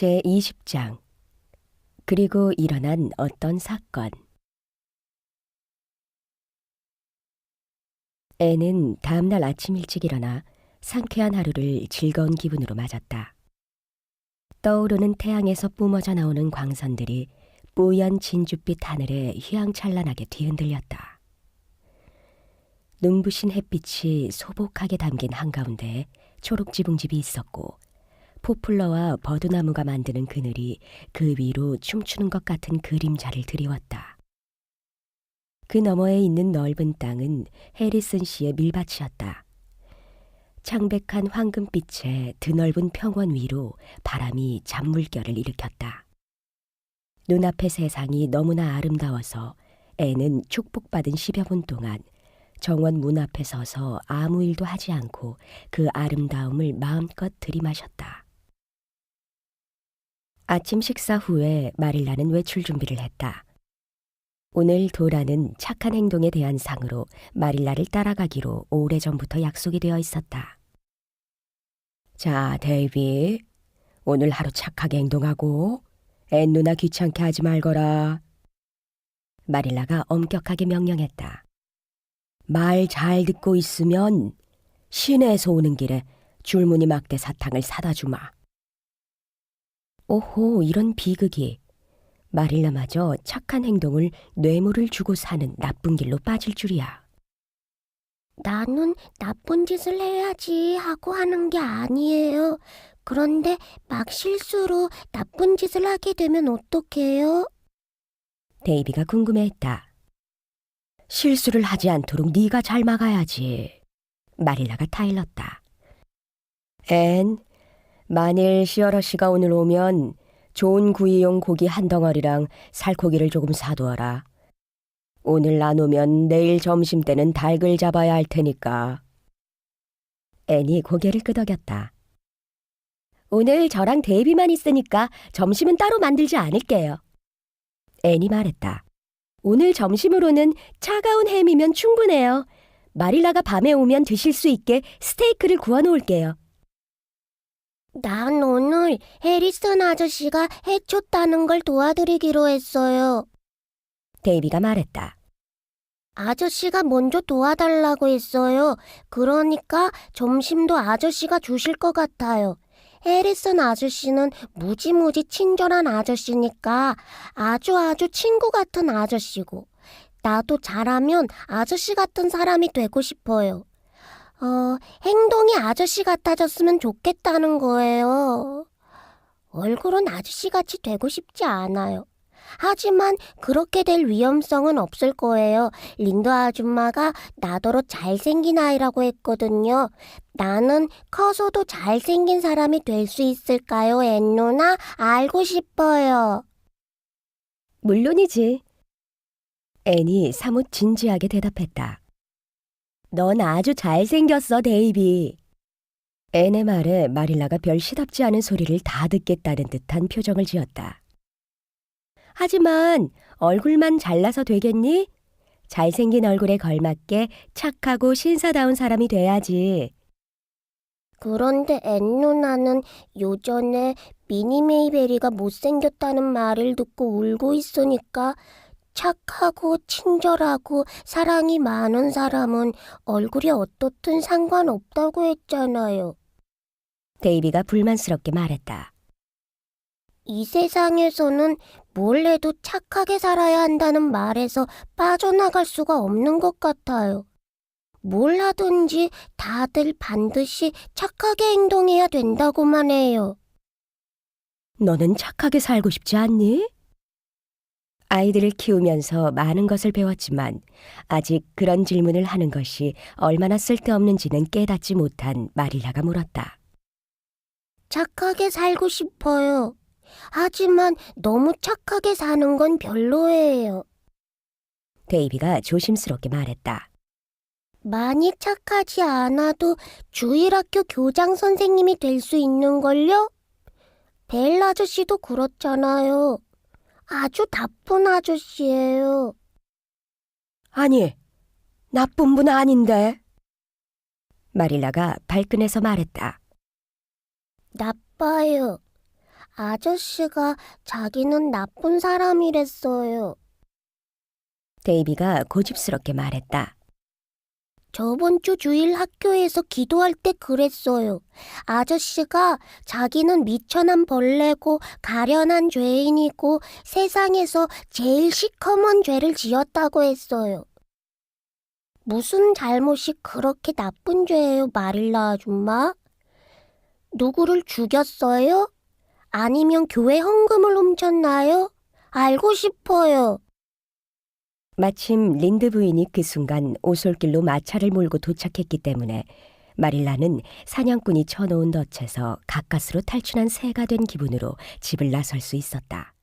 제 20장 그리고 일어난 어떤 사건 애는 다음날 아침 일찍 일어나 상쾌한 하루를 즐거운 기분으로 맞았다. 떠오르는 태양에서 뿜어져 나오는 광선들이 뽀얀 진주빛 하늘에 휘황찬란하게 뒤흔들렸다. 눈부신 햇빛이 소복하게 담긴 한가운데 초록 지붕집이 있었고 포플러와 버드나무가 만드는 그늘이 그 위로 춤추는 것 같은 그림자를 드리웠다. 그 너머에 있는 넓은 땅은 해리슨 씨의 밀밭이었다. 창백한 황금빛의 드넓은 평원 위로 바람이 잔물결을 일으켰다. 눈앞의 세상이 너무나 아름다워서 애는 축복받은 10여 분 동안 정원 문 앞에 서서 아무 일도 하지 않고 그 아름다움을 마음껏 들이마셨다. 아침 식사 후에 마릴라는 외출 준비를 했다. 오늘 도라는 착한 행동에 대한 상으로 마릴라를 따라가기로 오래전부터 약속이 되어 있었다. 자, 데이비. 오늘 하루 착하게 행동하고 앤 누나 귀찮게 하지 말거라. 마릴라가 엄격하게 명령했다. 말 잘 듣고 있으면 시내에서 오는 길에 줄무늬 막대 사탕을 사다 주마. 오호, 이런 비극이. 마릴라마저 착한 행동을 뇌물을 주고 사는 나쁜 길로 빠질 줄이야. 나는 나쁜 짓을 해야지 하고 하는 게 아니에요. 그런데 막 실수로 나쁜 짓을 하게 되면 어떡해요? 데이비가 궁금해했다. 실수를 하지 않도록 네가 잘 막아야지. 마릴라가 타일렀다. 앤, 만일 시어러 씨가 오늘 오면 좋은 구이용 고기 한 덩어리랑 살코기를 조금 사두어라. 오늘 안 오면 내일 점심 때는 닭을 잡아야 할 테니까. 앤이 고개를 끄덕였다. 오늘 저랑 데이비만 있으니까 점심은 따로 만들지 않을게요. 앤이 말했다. 오늘 점심으로는 차가운 햄이면 충분해요. 마릴라가 밤에 오면 드실 수 있게 스테이크를 구워 놓을게요. 난 오늘 해리슨 아저씨가 해쳤다는 걸 도와드리기로 했어요. 데이비가 말했다. 아저씨가 먼저 도와달라고 했어요. 그러니까 점심도 아저씨가 주실 것 같아요. 해리슨 아저씨는 무지무지 친절한 아저씨니까 아주 아주 친구 같은 아저씨고, 나도 잘하면 아저씨 같은 사람이 되고 싶어요. 어, 행동이 아저씨 같아졌으면 좋겠다는 거예요. 얼굴은 아저씨 같이 되고 싶지 않아요. 하지만 그렇게 될 위험성은 없을 거예요. 린도 아줌마가 나더러 잘생긴 아이라고 했거든요. 나는 커서도 잘생긴 사람이 될 수 있을까요, 앤 누나? 알고 싶어요. 물론이지. 앤이 사뭇 진지하게 대답했다. 넌 아주 잘생겼어, 데이비. 앤의 말에 마릴라가 별 시답지 않은 소리를 다 듣겠다는 듯한 표정을 지었다. 하지만 얼굴만 잘나서 되겠니? 잘생긴 얼굴에 걸맞게 착하고 신사다운 사람이 돼야지. 그런데 앤 누나는 요전에 미니 메이베리가 못생겼다는 말을 듣고 울고 있으니까 착하고 친절하고 사랑이 많은 사람은 얼굴이 어떻든 상관없다고 했잖아요. 데이비가 불만스럽게 말했다. 이 세상에서는 뭘 해도 착하게 살아야 한다는 말에서 빠져나갈 수가 없는 것 같아요. 뭘 하든지 다들 반드시 착하게 행동해야 된다고만 해요. 너는 착하게 살고 싶지 않니? 아이들을 키우면서 많은 것을 배웠지만 아직 그런 질문을 하는 것이 얼마나 쓸데없는지는 깨닫지 못한 마릴라가 물었다. 착하게 살고 싶어요. 하지만 너무 착하게 사는 건 별로예요. 데이비가 조심스럽게 말했다. 많이 착하지 않아도 주일학교 교장 선생님이 될 수 있는 걸요? 벨 아저씨도 그렇잖아요. 아주 나쁜 아저씨예요. 아니, 나쁜 분 아닌데. 마릴라가 발끈해서 말했다. 나빠요. 아저씨가 자기는 나쁜 사람이랬어요. 데이비가 고집스럽게 말했다. 저번 주 주일 학교에서 기도할 때 그랬어요. 아저씨가 자기는 미천한 벌레고 가련한 죄인이고 세상에서 제일 시커먼 죄를 지었다고 했어요. 무슨 잘못이 그렇게 나쁜 죄예요, 마릴라 아줌마? 누구를 죽였어요? 아니면 교회 헌금을 훔쳤나요? 알고 싶어요. 마침 린드 부인이 그 순간 오솔길로 마차를 몰고 도착했기 때문에 마릴라는 사냥꾼이 쳐놓은 덫에서 가까스로 탈출한 새가 된 기분으로 집을 나설 수 있었다.